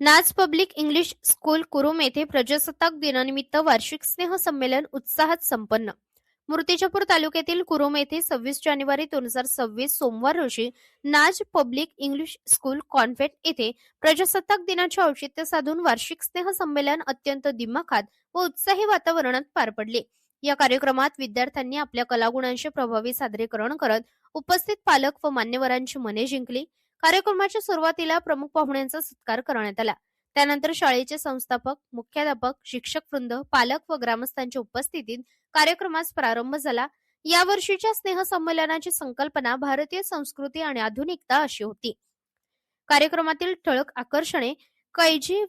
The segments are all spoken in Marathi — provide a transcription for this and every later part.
नाच पब्लिक इंग्लिश स्कूल कुरुम येथे प्रजासत्ताक दिनानिमित्त वार्षिक स्नेह संमेलन उत्साहात संपन्न. मूर्तिजापूर तालुक्यातील कुरुम येथे सव्वीस जानेवारी दोन हजार सव्वीस सोमवार रोजी नाज पब्लिक इंग्लिश स्कूल कॉन्व्हेंट येथे प्रजासत्ताक दिनाचे औचित्य साधून वार्षिक स्नेह संमेलन अत्यंत दिमाखात व उत्साही वातावरणात पार पडले. या कार्यक्रमात विद्यार्थ्यांनी आपल्या कलागुणांचे प्रभावी सादरीकरण करत उपस्थित पालक व मान्यवरांची मने जिंकली. कार्यक्रमाच्या सुरुवातीला प्रमुख पाहुण्यांचा सत्कार करण्यात आला. त्यानंतर शाळेचे संस्थापक मुख्याध्यापक शिक्षक वृंद पालक व ग्रामस्थांच्या उपस्थितीत कार्यक्रमास प्रारंभ झाला. या वर्षीच्या स्नेह संमेलनाची संकल्पना भारतीय संस्कृती आणि आधुनिकता अशी होती. कार्यक्रमातील ठळक आकर्षणे कैजी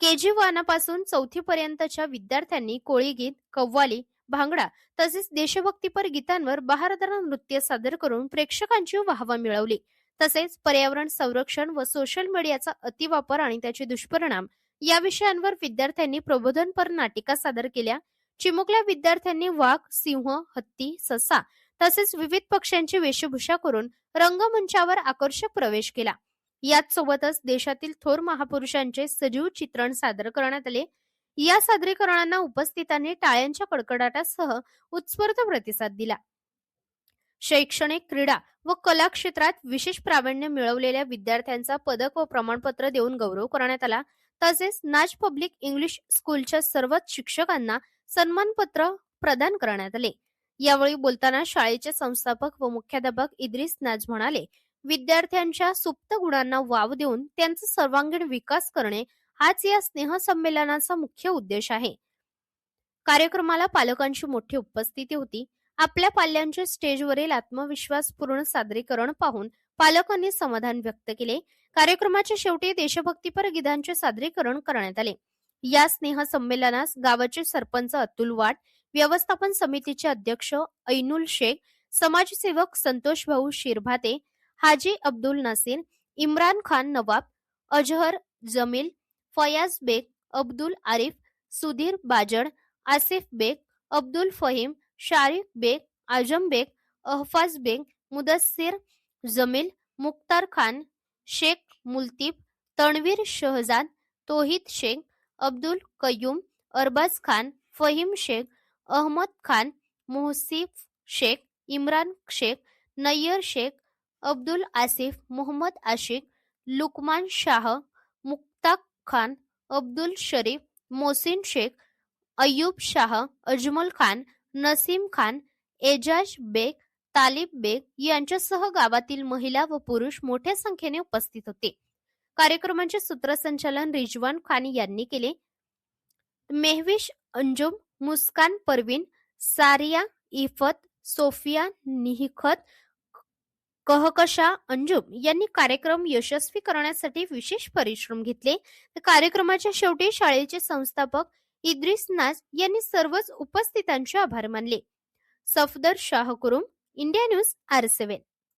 केजी वानापासून चौथी पर्यंतच्या विद्यार्थ्यांनी कोळी गीत कव्वाली भांगडा तसेच देशभक्तीपर गीतांवर बहारदार नृत्य सादर करून प्रेक्षकांची वाहवा मिळवली. तसेच पर्यावरण संरक्षण व सोशल मीडियाचा अतिवापर आणि त्याचे दुष्परिणाम या विषयांवर विद्यार्थ्यांनी प्रबोधनपर नाटिका सादर केल्या. चिमुकल्या विद्यार्थ्यांनी वाघ सिंह हत्ती ससा तसेच विविध पक्ष्यांची वेशभूषा करून रंगमंचावर आकर्षक प्रवेश केला. याच सोबतच देशातील थोर महापुरुषांचे सजीव चित्रण सादर करण्यात आले. या सादरीकरणांना उपस्थितांनी टाळ्यांच्या कडकडाटासह उत्स्फूर्त प्रतिसाद दिला. शैक्षणिक क्रीडा व कला क्षेत्रात विशेष प्रावीण्य मिळवलेल्या विद्यार्थ्यांचा पदक व प्रमाणपत्र देऊन गौरव करण्यात आला. तसेच नाच पब्लिक इंग्लिश स्कूलच्या सर्वच शिक्षकांना सन्मानपत्र प्रदान करण्यात आले. यावेळी बोलताना शाळेचे संस्थापक व मुख्याध्यापक इद्रिस नाज म्हणाले विद्यार्थ्यांच्या सुप्त गुणांना वाव देऊन त्यांचा सर्वांगीण विकास करणे हाच या स्नेह संमेलनाचा मुख्य उद्देश आहे. कार्यक्रमाला पालकांची मोठी उपस्थिती होती. आपल्या पाल्यांच्या स्टेजवरील आत्मविश्वासपूर्ण सादरीकरण पाहून पालकांनी समाधान व्यक्त केले. कार्यक्रमाच्या शेवटी देशभक्तीपर गीतांचे सादरीकरण करण्यात आले. या स्नेह संमेलनास गावाचे सरपंच अतुल वाट व्यवस्थापन समितीचे अध्यक्ष ऐनुल शेख समाजसेवक संतोष भाऊ शिरभाते हाजी अब्दुल नासिर इम्रान खान नवाब अजहर जमील फयाज बेग अब्दुल आरिफ सुधीर बाजड आसिफ बेग अब्दुल फहीम शारिक बेग आजम बेग अहफाज बेग मुदस्सिर जमील मुख्तार खान शेख मुलतीफ तणवीर शहजाद तोहिद शेख अब्दुल कयूम अरबाज खान फहीम शेख अहमद खान मोहसिफ शेख इम्रान शेख नय्यर शेख अब्दुल आसिफ मोहम्मद आशिक लुकमान शाह मुक्ताक खान अब्दुल शरीफ मोसिन शेख अय्यूब शाह अजमल खान नसीम खान एजाज बेग तालिब बेग यांच्यासह गावातील महिला व पुरुष मोठ्या संख्येने उपस्थित होते. कार्यक्रमाचे सूत्रसंचालन रिजवान खान यांनी केले. मेहविश अंजुम मुस्कान परवीन सारिया इफत सोफिया निहिखत कहकशा अंजुम यांनी कार्यक्रम यशस्वी करण्यासाठी विशेष परिश्रम घेतले. तर कार्यक्रमाच्या शेवटी शाळेचे संस्थापक इद्रिस नाज यांनी सर्वच उपस्थितांचे आभार मानले. Safdar Shah Kurum India news R seven.